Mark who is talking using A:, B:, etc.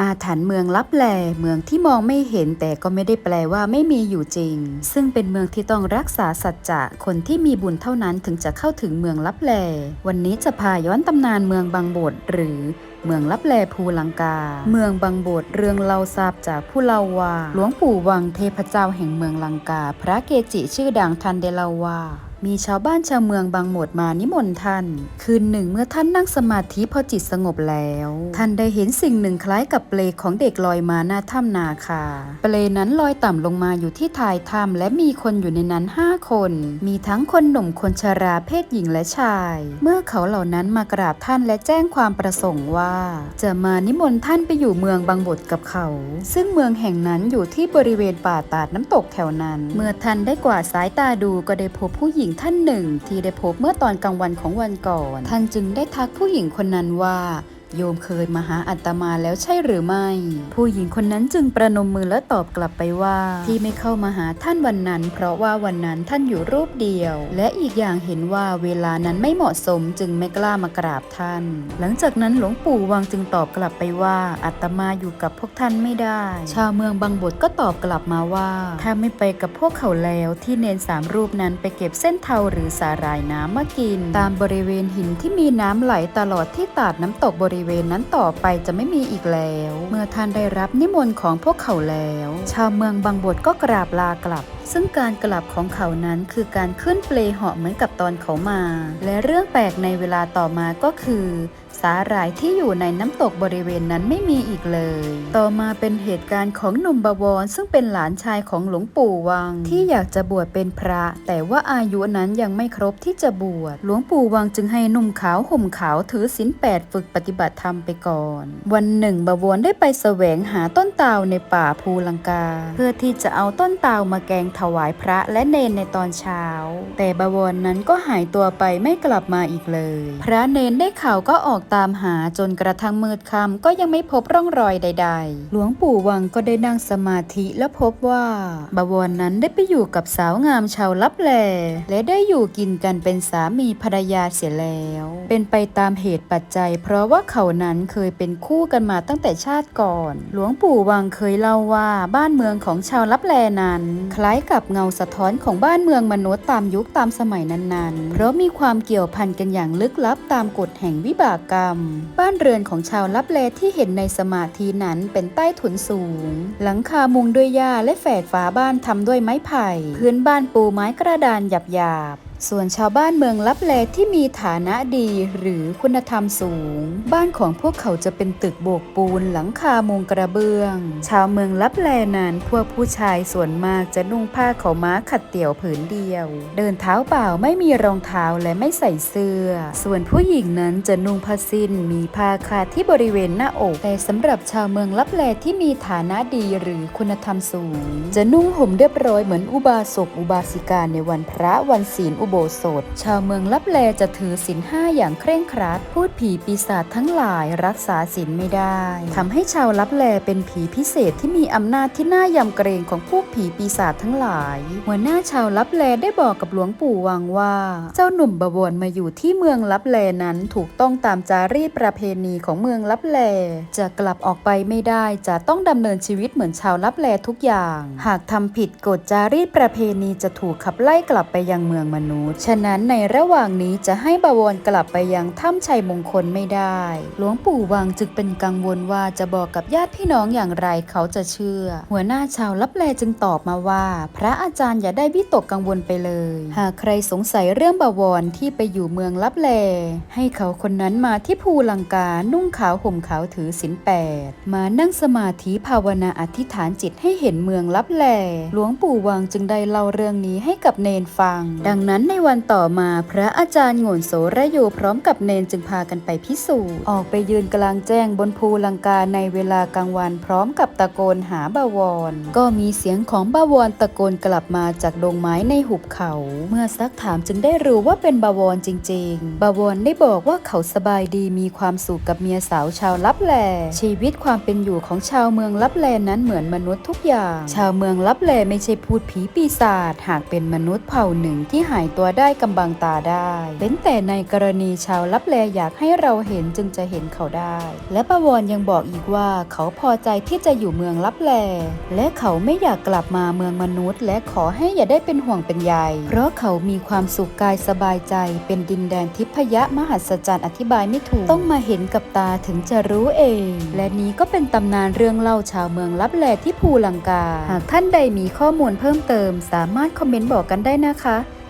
A: อาถรรพ์เมืองลับแลเมืองที่มองไม่เห็นแต่ก็ไม่ได้แปลว่าไม่มีอยู่จริง ซึ่งเป็นเมืองที่ต้องรักษาสัจจะคนที่มีบุญเท่านั้นถึงจะเข้าถึงเมืองลับแล วันนี้จะพาย้อนตำนานเมืองบางบทหรือเมืองลับแลภูลังกา เมืองบางบทเรื่องเล่าทราบจากผู้เล่าว่า หลวงปู่วังเทพเจ้าแห่งเมืองลังกา พระเกจิชื่อดังทันเดลาว่า มีชาวบ้านชาวเมืองบางหมดมานิมนต์ท่าน คืนหนึ่งเมื่อท่านนั่งสมาธิพอจิตสงบแล้ว ท่านได้เห็นสิ่งหนึ่งคล้ายกับเปลของเด็กลอยมาหน้าถ้ำนาคา เปลนั้นลอยต่ำลงมาอยู่ที่ท้ายถ้ำและมีคนอยู่ในนั้นห้าคน มีทั้งคนหนุ่มคนชราเพศหญิงและชาย เมื่อเขาเหล่านั้นมากราบท่านและแจ้งความประสงค์ว่า จะมานิมนต์ท่านไปอยู่เมืองบางบทกับเขา ซึ่งเมืองแห่งนั้นอยู่ที่บริเวณป่าตาดน้ำตกแถวนั้น เมื่อท่านได้กวาดสายตาดูก็ได้พบผู้หญิงท่านหนึ่งที่ได้พบเมื่อตอนกลางวันของวันก่อน ท่านจึงได้ทักผู้หญิงคนนั้นว่า โยมเคยมาหาอัตมาแล้วใช่หรือไม่ ผู้หญิงคนนั้นจึงประนมมือและตอบกลับไปว่า ที่ไม่เข้ามาหาท่านวันนั้น เพราะว่าวันนั้นท่านอยู่รูปเดียว และอีกอย่างเห็นว่าเวลานั้นไม่เหมาะสมจึงไม่กล้ามากราบท่าน หลังจากนั้นหลวงปู่วังจึงตอบกลับไปว่าอัตมาอยู่กับพวกท่านไม่ได้ ชาวเมืองบางบทก็ตอบกลับมาว่า ถ้าไม่ไปกับพวกเขาแล้วที่เนนสามรูปนั้นไปเก็บเส้นเทาหรือสาหร่ายน้ำมากิน ตามบริเวณหินที่มีน้ำไหลตลอดที่ตาดน้ำตกบริริเวณนั้นต่อไปจะไม่มีอีกแล้ว เมื่อท่านได้รับนิมนต์ของพวกเขาแล้ว ชาวเมืองบางบทก็กราบลากลับซึ่งการกลับของเขานั้นคือการขึ้นเปลเหาะเหมือนกับตอนเขามา และเรื่องแปลกในเวลาต่อมาก็คือ สาหร่ายที่อยู่ในน้ำตกบริเวณนั้นไม่มีอีกเลย ต่อมาเป็นเหตุการณ์ของหนุ่มบวรซึ่งเป็นหลานชายของหลวงปู่วัง ที่อยากจะบวชเป็นพระ แต่ว่าอายุนั้นยังไม่ครบที่จะบวชหลวงปู่วังจึงให้หนุ่มขาวห่มขาวถือศีลแปดฝึกปฏิบัติธรรมไปก่อน วันหนึ่งบวรได้ไปแสวงหาต้นตาลในป่าภูลังกา เพื่อที่จะเอาต้นตาลมาแกงถวายพระและเนนในตอนเช้า แต่บวรนั้นก็หายตัวไปไม่กลับมาอีกเลย พระเนนได้ข่าวก็ออกตามหาจนกระทั่งมืดค่ำก็ยังไม่พบร่องรอยใด ๆ หลวงปู่วังก็ได้นั่งสมาธิและพบว่า บวรนั้นได้ไปอยู่กับสาวงามชาวลับแล และได้อยู่กินกันเป็นสามีภรรยาเสียแล้ว เป็นไปตามเหตุปัจจัย เพราะว่าเขานั้นเคยเป็นคู่กันมาตั้งแต่ชาติก่อน หลวงปู่วังเคยเล่าว่าบ้านเมืองของชาวลับแลนั้น คล้ายกับเงาสะท้อนของบ้านเมืองมนุษย์ตามยุคตามสมัยนั้นๆ เพราะมีความเกี่ยวพันกันอย่างลึกลับตามกฎแห่งวิบากกรรม บ้านเรือนของชาวลับแลที่เห็นในสมาธินั้นเป็นใต้ถุนสูง หลังคามุงด้วยหญ้าและแฝกฝาบ้านทำด้วยไม้ไผ่ พื้นบ้านปูไม้กระดานหยาบๆ ส่วนชาวบ้านเมืองลับแลที่มีฐานะดีหรือคุณธรรมสูง บ้านของพวกเขาจะเป็นตึกโบกปูนหลังคามุงกระเบื้อง ชาวเมืองลับแลนั้นพวกผู้ชายส่วนมากจะนุ่งผ้าเขาม้าขัดเตี่ยวผืนเดียว เดินเท้าเปล่าไม่มีรองเท้าและไม่ใส่เสื้อ ส่วนผู้หญิงนั้นจะนุ่งผ้าสิ้นมีผ้าคาดที่บริเวณหน้าอก แต่สำหรับชาวเมืองลับแลที่มีฐานะดีหรือคุณธรรมสูง จะนุ่งห่มเรียบร้อยเหมือนอุบาสกอุบาสิกาในวันพระวันศีลอุโบสถชาวเมืองลับแลจะถือศีลห้าอย่างเคร่งครัด พูดผีปีศาจทั้งหลายรักษาศีลไม่ได้ทำให้ชาวลับแลเป็นผีพิเศษที่มีอำนาจที่น่ายำเกรงของพวกผีปีศาจทั้งหลาย หัวหน้าชาวลับแลได้บอกกับหลวงปู่วังว่า เจ้าหนุ่มบวรมาอยู่ที่เมืองลับแลนั้นถูกต้องตามจารีตประเพณีของเมืองลับแล จะกลับออกไปไม่ได้จะต้องดำเนินชีวิตเหมือนชาวลับแลทุกอย่าง หากทำผิดกฎจารีตประเพณีจะถูกขับไล่กลับไปยังเมืองมนุษษย์ ฉะนั้นในระหว่างนี้จะให้บวรกลับไปยังถ้ำชัยมงคลไม่ได้ หลวงปู่วังจึงเป็นกังวลว่าจะบอกกับญาติพี่น้องอย่างไรเขาจะเชื่อ หัวหน้าชาวลับแลจึงตอบมาว่า พระอาจารย์อย่าได้วิตกกังวลไปเลย หากใครสงสัยเรื่องบวรที่ไปอยู่เมืองลับแล ให้เขาคนนั้นมาที่ภูลังกานุ่งขาวห่มขาวถือศีลแปดมานั่งสมาธิภาวนาอธิษฐานจิตให้เห็นเมืองลับแล หลวงปู่วังจึงได้เล่าเรื่องนี้ให้กับเนนฟัง ดังนั้นในวันต่อมาพระอาจารย์โงนโสระโยพร้อมกับเนนจึงพากันไปพิสูจน์ ออกไปยืนกลางแจ้งบนภูลังกาในเวลากลางวันพร้อมกับตะโกนหาบาวร ก็มีเสียงของบาวรตะโกนกลับมาจากดงไม้ในหุบเขา เมื่อซักถามจึงได้รู้ว่าเป็นบาวรจริง ๆ บาวรได้บอกว่าเขาสบายดีมีความสุขกับเมียสาวชาวลับแล ชีวิตความเป็นอยู่ของชาวเมืองลับแลนั้นเหมือนมนุษย์ทุกอย่าง ชาวเมืองลับแลไม่ใช่พูดผีปีศาจหากเป็นมนุษย์เผ่าหนึ่งที่หายตัวตัวได้กำบังตาได้เว้นแต่ในกรณีชาวลับแลอยากให้เราเห็นจึงจะเห็นเขาได้ และประวรยังบอกอีกว่าเขาพอใจที่จะอยู่เมืองลับแล และเขาไม่อยากกลับมาเมืองมนุษย์ และขอให้อย่าได้เป็นห่วงเป็นใยเพราะเขามีความสุขกายสบายใจ เป็นดินแดนทิพยะมหัศจรรย์อธิบายไม่ถูกต้องมาเห็นกับตาถึงจะรู้เอง และนี้ก็เป็นตำนานเรื่องเล่าชาวเมืองลับแลที่ภูลังกา หากท่านใดมีข้อมูลเพิ่มเติม สามารถคอมเมนต์บอกกันได้นะคะ